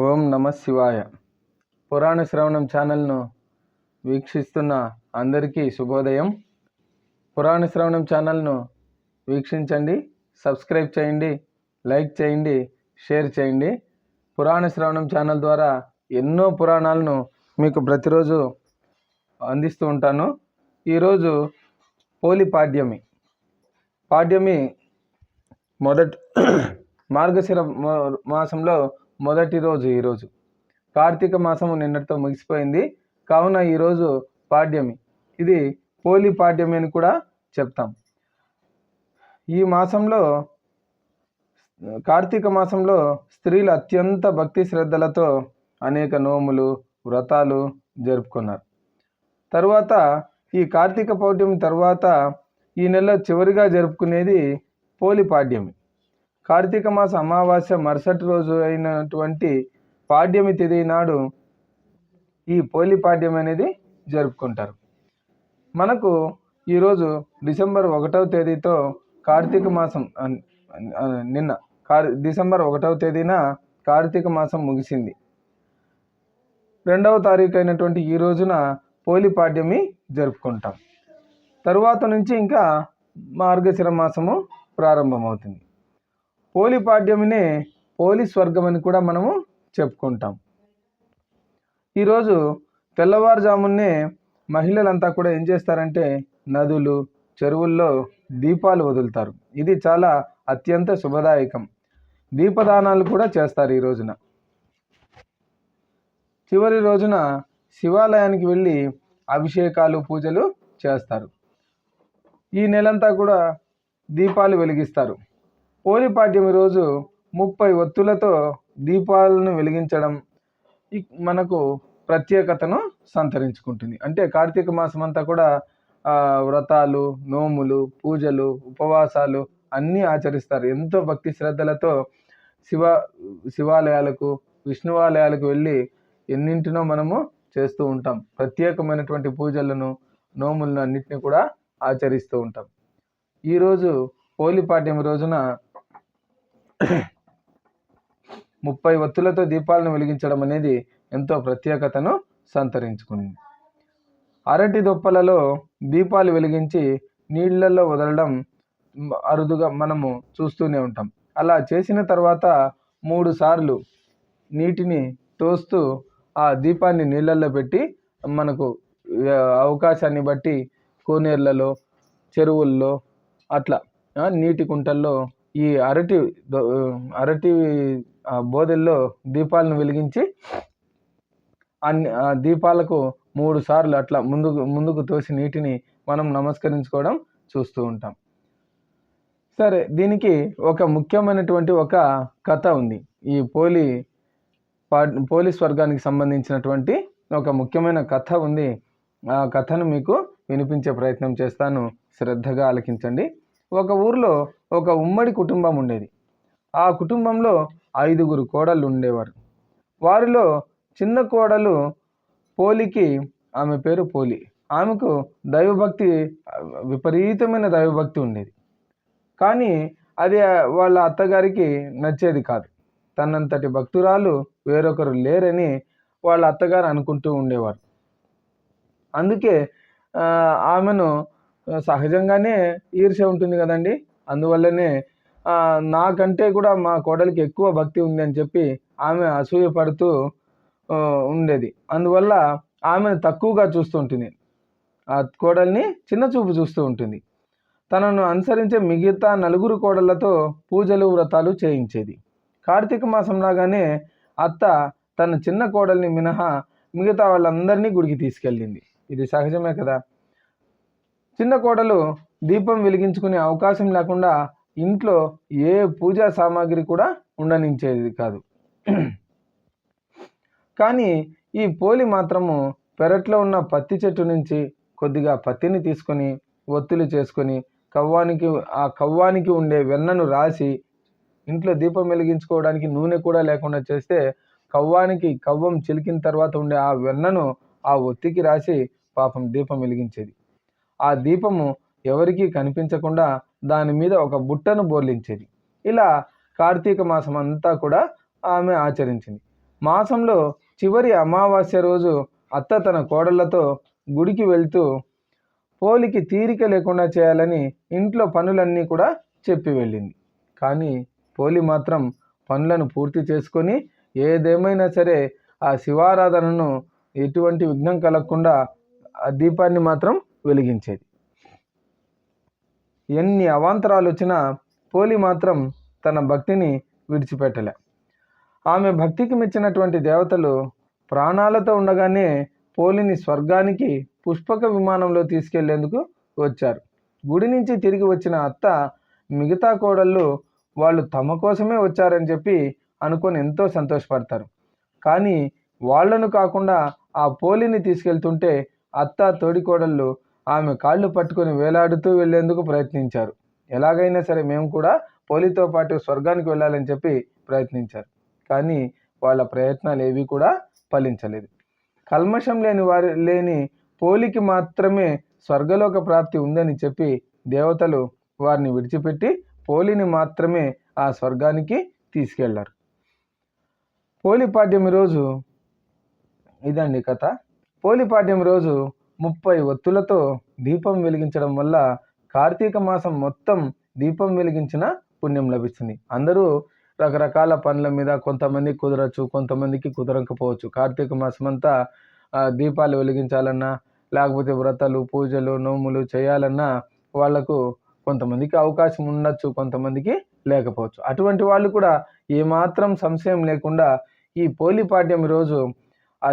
ఓం నమ శివాయ. పురాణ శ్రవణం ఛానల్ను వీక్షిస్తున్న అందరికీ శుభోదయం. పురాణ శ్రవణం ఛానల్ను వీక్షించండి సబ్స్క్రైబ్ చేయండి లైక్ చేయండి షేర్ చేయండి. పురాణ శ్రవణం ఛానల్ ద్వారా ఎన్నో పురాణాలను మీకు ప్రతిరోజు అందిస్తూ ఉంటాను. ఈరోజు పోలి పాడ్యమి. పాడ్యమి మొదటి మార్గశిర మాసంలో మొదటి రోజు ఈరోజు కార్తీక మాసము నిన్నటితో ముగిసిపోయింది. కావున ఈరోజు పాడ్యమి. ఇది పోలి పాడ్యమి అని కూడా చెప్తాం. ఈ మాసంలో కార్తీక మాసంలో స్త్రీలు అత్యంత భక్తి శ్రద్ధలతో అనేక నోములు వ్రతాలు జరుపుకున్నారు. తరువాత ఈ కార్తీక పౌర్ణమి తర్వాత ఈ నెల చివరిగా జరుపుకునేది పోలి పాడ్యమి. కార్తీక మాస అమావాస్య మరుసటి రోజు అయినటువంటి పాడ్యమి తిథి నాడు ఈ పోలి పాడ్యం అనేది జరుపుకుంటారు. మనకు ఈరోజు డిసెంబర్ ఒకటవ తేదీతో కార్తీక మాసం నిన్న కార్ డిసెంబర్ ఒకటవ తేదీన కార్తీక మాసం ముగిసింది. రెండవ తారీఖు అయినటువంటి ఈ రోజున పోలి పాడ్యమి జరుపుకుంటాం. తరువాత నుంచి ఇంకా మార్గశిర మాసము ప్రారంభమవుతుంది. పోలిపాడ్యమినే పోలీస్ పోలి స్వర్గం అని కూడా మనము చెప్పుకుంటాం. ఈరోజు తెల్లవారుజామునే మహిళలంతా కూడా ఏం చేస్తారంటే నదులు చెరువుల్లో దీపాలు వదులుతారు. ఇది చాలా అత్యంత శుభదాయకం. దీపదానాలు కూడా చేస్తారు ఈ రోజున. చివరి రోజున శివాలయానికి వెళ్ళి అభిషేకాలు పూజలు చేస్తారు. ఈ నెలంతా కూడా దీపాలు వెలిగిస్తారు. పోలిపాడ్యమి రోజు ముప్పై ఒత్తులతో దీపాలను వెలిగించడం మనకు ప్రత్యేకతను సంతరించుకుంటుంది. అంటే కార్తీక మాసం అంతా కూడా వ్రతాలు నోములు పూజలు ఉపవాసాలు అన్నీ ఆచరిస్తారు. ఎంతో భక్తి శ్రద్ధలతో శివ శివాలయాలకు విష్ణువాలయాలకు వెళ్ళి ఎన్నింటినో మనము చేస్తూ ఉంటాం. ప్రత్యేకమైనటువంటి పూజలను నోములను అన్నిటిని కూడా ఆచరిస్తూ ఉంటాం. ఈరోజు పోలిపాడ్యం రోజున ముప్పై ఒత్తులతో దీపాలను వెలిగించడం అనేది ఎంతో ప్రత్యేకతను సంతరించుకుంది. అరటి దొప్పలలో దీపాలు వెలిగించి నీళ్ళల్లో వదలడం అరుదుగా మనము చూస్తూనే ఉంటాం. అలా చేసిన తర్వాత మూడు సార్లు నీటిని తోస్తూ ఆ దీపాన్ని నీళ్ళల్లో పెట్టి మనకు అవకాశాన్ని బట్టి కోనేర్లలో చెరువుల్లో అట్లా నీటి కుంటల్లో ఈ అరటి అరటి ఆ, బోదెల్లో దీపాలను వెలిగించి అన్ని ఆ దీపాలకు మూడు సార్లు అట్లా ముందుకు ముందుకు తోసి నీటిని మనం నమస్కరించుకోవడం చూస్తూ ఉంటాం. సరే దీనికి ఒక ముఖ్యమైనటువంటి ఒక కథ ఉంది. ఈ పోలి పా పోలీస్ వర్గానికి సంబంధించినటువంటి ఒక ముఖ్యమైన కథ ఉంది. ఆ కథను మీకు వినిపించే ప్రయత్నం చేస్తాను. శ్రద్ధగా ఆలకించండి. ఒక ఊర్లో ఒక ఉమ్మడి కుటుంబం ఉండేది. ఆ కుటుంబంలో ఐదుగురు కోడళ్ళు ఉండేవారు. వారిలో చిన్న కోడలు పోలికి ఆమె పేరు పోలి. ఆమెకు దైవభక్తి విపరీతమైన దైవభక్తి ఉండేది. కానీ అది వాళ్ళ అత్తగారికి నచ్చేది కాదు. తనంతటి భక్తురాలు వేరొకరు లేరని వాళ్ళ అత్తగారు అనుకుంటూ ఉండేవారు. అందుకే ఆమెను సహజంగానే ఈర్ష్య ఉంటుంది కదండి. అందువల్లనే నాకంటే కూడా మా కోడలికి ఎక్కువ భక్తి ఉంది అని చెప్పి ఆమె అసూయపడుతూ పడుతూ ఉండేది. అందువల్ల ఆమెను తక్కువగా చూస్తూ ఉంటుంది. ఆ కోడల్ని చిన్న చూపు చూస్తూ ఉంటుంది. తనను అనుసరించే మిగతా నలుగురు కోడళ్ళతో పూజలు వ్రతాలు చేయించేది. కార్తీక మాసంలాగానే అత్త తన చిన్న కోడల్ని మినహా మిగతా వాళ్ళందరినీ గుడికి తీసుకెళ్ళింది. ఇది సహజమే కదా? చిన్న కోడలు దీపం వెలిగించుకునే అవకాశం లేకుండా ఇంట్లో ఏ పూజా సామాగ్రి కూడా ఉండనించేది కాదు. కానీ ఈ పోలి మాత్రము పెరట్లో ఉన్న పత్తి చెట్టు నుంచి కొద్దిగా పత్తిని తీసుకొని ఒత్తులు చేసుకొని కవ్వానికి ఆ కవ్వానికి ఉండే వెన్నను రాసి ఇంట్లో దీపం వెలిగించుకోవడానికి నూనె కూడా లేకుండా చేస్తే కవ్వానికి కవ్వం చిలికిన తర్వాత ఉండే ఆ వెన్నను ఆ ఒత్తికి రాసి పాపం దీపం వెలిగించేది. ఆ దీపము ఎవరికీ కనిపించకుండా దాని మీద ఒక బుట్టను బోర్లించేది. ఇలా కార్తీక మాసం అంతా కూడా ఆమె ఆచరించింది. మాసంలో చివరి అమావాస్య రోజు అత్త తన కోడళ్ళతో గుడికి వెళ్తూ పోలికి తీరిక లేకుండా చేయాలని ఇంట్లో పనులన్నీ కూడా చెప్పి వెళ్ళింది. కానీ పోలి మాత్రం పనులను పూర్తి చేసుకొని ఏదేమైనా సరే ఆ శివారాధనను ఎటువంటి విఘ్నం కలగకుండా ఆ దీపాన్ని మాత్రం వెలిగించేది. ఎన్ని అవాంతరాలు వచ్చినా పోలి మాత్రం తన భక్తిని విడిచిపెట్టలే. ఆమె భక్తికి మెచ్చినటువంటి దేవతలు ప్రాణాలతో ఉండగానే పోలిని స్వర్గానికి పుష్పక విమానంలో తీసుకెళ్ళేందుకు వచ్చారు. గుడి నుంచి తిరిగి వచ్చిన అత్త మిగతా కోడళ్ళు వాళ్ళు తమ కోసమే వచ్చారని చెప్పి అనుకొని ఎంతో సంతోషపడతారు. కానీ వాళ్ళను కాకుండా ఆ పోలిని తీసుకెళ్తుంటే అత్త తోడికోడళ్ళు ఆమె కాళ్ళు పట్టుకొని వేలాడుతూ వెళ్ళేందుకు ప్రయత్నించారు. ఎలాగైనా సరే మేము కూడా పోలితో పాటు స్వర్గానికి వెళ్ళాలని చెప్పి ప్రయత్నించారు. కానీ వాళ్ళ ప్రయత్నాలు ఏవి కూడా ఫలించలేదు. కల్మషం లేని వారి లేని పోలికి మాత్రమే స్వర్గలోక ప్రాప్తి ఉందని చెప్పి దేవతలు వారిని విడిచిపెట్టి పోలిని మాత్రమే ఆ స్వర్గానికి తీసుకెళ్ళారు. పోలిపాడ్యం రోజు ఇదండి కథ. పోలిపాడ్యం రోజు ముప్పై ఒత్తులతో దీపం వెలిగించడం వల్ల కార్తీక మాసం మొత్తం దీపం వెలిగించిన పుణ్యం లభిస్తుంది. అందరూ రకరకాల పనుల మీద కొంతమంది కుదరచ్చు కొంతమందికి కుదరకపోవచ్చు. కార్తీక మాసం అంతా దీపాలు వెలిగించాలన్నా లేకపోతే వ్రతాలు పూజలు నోములు చేయాలన్నా వాళ్ళకు కొంతమందికి అవకాశం ఉండొచ్చు కొంతమందికి లేకపోవచ్చు. అటువంటి వాళ్ళు కూడా ఏమాత్రం సంశయం లేకుండా ఈ పోలిపాడ్యం రోజు ఆ